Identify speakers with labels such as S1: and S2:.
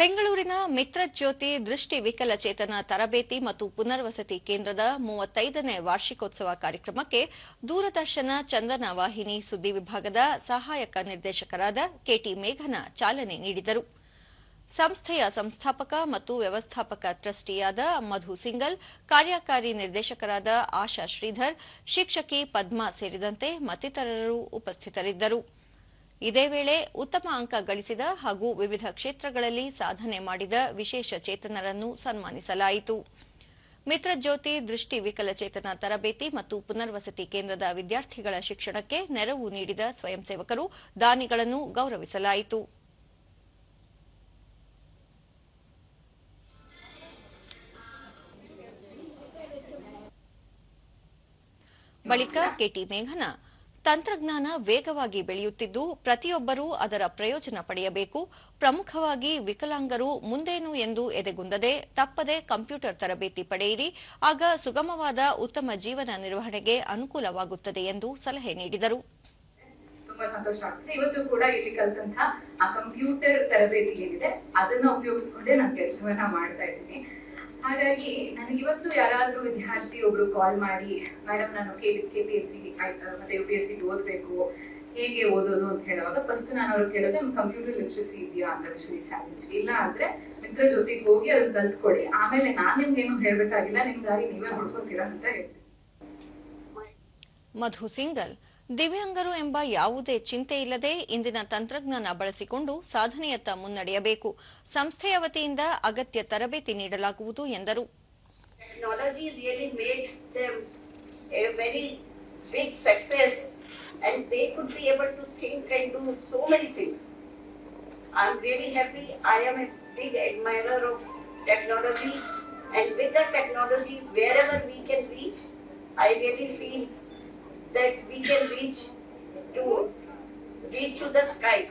S1: ಬೆಂಗಳೂರಿನ ಮಿತ್ರಜ್ಯೋತಿ ದೃಷ್ಟಿ ವಿಕಲಚೇತನ ತರಬೇತಿ ಮತ್ತು ಪುನರ್ವಸತಿ ಕೇಂದ್ರದ ಮೂವತ್ತೈದನೇ ವಾರ್ಷಿಕೋತ್ಸವ ಕಾರ್ಯಕ್ರಮಕ್ಕೆ ದೂರದರ್ಶನ ಚಂದನ ವಾಹಿನಿ ಸುದ್ದಿ ವಿಭಾಗದ ಸಹಾಯಕ ನಿರ್ದೇಶಕರಾದ ಕೆಟಿ ಮೇಘನ ಚಾಲನೆ ನೀಡಿದರು. ಸಂಸ್ಥೆಯ ಸಂಸ್ಥಾಪಕ ಮತ್ತು ವ್ಯವಸ್ಥಾಪಕ ಟ್ರಸ್ಟಿಯಾದ ಮಧು ಸಿಂಗಲ್, ಕಾರ್ಯಕಾರಿ ನಿರ್ದೇಶಕರಾದ ಆಶಾ ಶ್ರೀಧರ್, ಶಿಕ್ಷಕಿ ಪದ್ಮಾ ಸೇರಿದಂತೆ ಮತ್ತಿತರರು ಉಪಸ್ಥಿತರಿದ್ದರು. ಇದೇ ವೇಳೆ ಉತ್ತಮ ಅಂಕ ಗಳಿಸಿದ ಹಾಗೂ ವಿವಿಧ ಕ್ಷೇತ್ರಗಳಲ್ಲಿ ಸಾಧನೆ ಮಾಡಿದ ವಿಶೇಷ ಚೇತನರನ್ನು ಸನ್ಮಾನಿಸಲಾಯಿತು. ಮಿತ್ರಜ್ಯೋತಿ ದೃಷ್ಟಿ ವಿಕಲಚೇತನ ತರಬೇತಿ ಮತ್ತು ಪುನರ್ವಸತಿ ಕೇಂದ್ರದ ವಿದ್ಯಾರ್ಥಿಗಳ ಶಿಕ್ಷಣಕ್ಕೆ ನೆರವು ನೀಡಿದ ಸ್ವಯಂ ಸೇವಕರು ದಾನಿಗಳನ್ನು ಗೌರವಿಸಲಾಯಿತು. ಬಳಿಕ ಕೆಟಿ ಮೇಘನ ತಂತ್ರಜ್ಞಾನ ವೇಗವಾಗಿ ಬೆಳೆಯುತ್ತಿದ್ದು, ಪ್ರತಿಯೊಬ್ಬರೂ ಅದರ ಪ್ರಯೋಜನ ಪಡೆಯಬೇಕು. ಪ್ರಮುಖವಾಗಿ ವಿಕಲಾಂಗರು ಮುಂದೇನು ಎಂದು ಎದೆಗುಂದದೆ, ತಪ್ಪದೆ ಕಂಪ್ಯೂಟರ್ ತರಬೇತಿ ಪಡೆಯಿರಿ. ಆಗ ಸುಗಮವಾದ ಉತ್ತಮ ಜೀವನ ನಿರ್ವಹಣೆಗೆ ಅನುಕೂಲವಾಗುತ್ತದೆ ಎಂದು ಸಲಹೆ ನೀಡಿದರು.
S2: ತುಂಬಾ ಸಂತೋಷ ಆಗ್ತದೆ. ಇವತ್ತು ಕೂಡ ಇಲ್ಲಿ ಕಲ್ತಂತ ಆ ಕಂಪ್ಯೂಟರ್ ತರಬೇತಿ ಏನಿದೆ, ಅದನ್ನ ಉಪಯೋಗಿಸ್ಕೊಂಡೇ ನಾನು ಕೆಲಸವನ್ನ ಮಾಡ್ತಾ ಇದ್ದೀನಿ. ಹಾಗಾಗಿ ನನಗೆ ಇವತ್ತು ಯಾರಾದ್ರೂ ವಿದ್ಯಾರ್ಥಿ ಒಬ್ರು ಕಾಲ್ ಮಾಡಿ ಮೇಡಮ್ ನಾನು K K P S C ಮತ್ತೆ ಯು ಪಿ ಎಸ್ ಸಿ ಓದ್ಬೇಕು. ಹೇಗೆ ಓದೋದು ಅಂತ ಹೇಳುವಾಗ ಫಸ್ಟ್ ನಾನು ಅವ್ರಿಗೆ ಕೇಳೋದು ನಿಮ್ ಕಂಪ್ಯೂಟರ್ ಲಿಟ್ರಸಿ ಇದೆಯಾ? ಅಂತ ವಿಷಯ ಚಾಲೆಂಜ್ ಇಲ್ಲ ಅಂದ್ರೆ ಮಿತ್ರ ಜೊತೆಗೆ ಹೋಗಿ ಅದನ್ನ ಕಲ್ತ್ಕೊಡಿ. ಆಮೇಲೆ ನಾನ್ ನಿಮ್ಗೆ ಏನು ಹೇಳ್ಬೇಕಾಗಿಲ್ಲ, ನಿಮ್ ದಾರಿ ನೀವೇ ಹುಡ್ಕೋತೀರಾ ಅಂತ ಹೇಳ್ತೀನಿ.
S1: ಮಧು ಸಿಂಗಲ್ ದಿವ್ಯಾಂಗರು ಎಂಬ ಯಾವುದೇ ಚಿಂತೆ ಇಲ್ಲದೆ ಇಂದಿನ ತಂತ್ರಜ್ಞಾನ ಬಳಸಿಕೊಂಡು ಸಾಧನೆಯತ್ತ ಮುನ್ನಡೆಯಬೇಕು. ಸಂಸ್ಥೆಯ ವತಿಯಿಂದ ಅಗತ್ಯ ತರಬೇತಿ ನೀಡಲಾಗುವುದು ಎಂದರು.
S3: I really feel that we can reach to reach to the sky.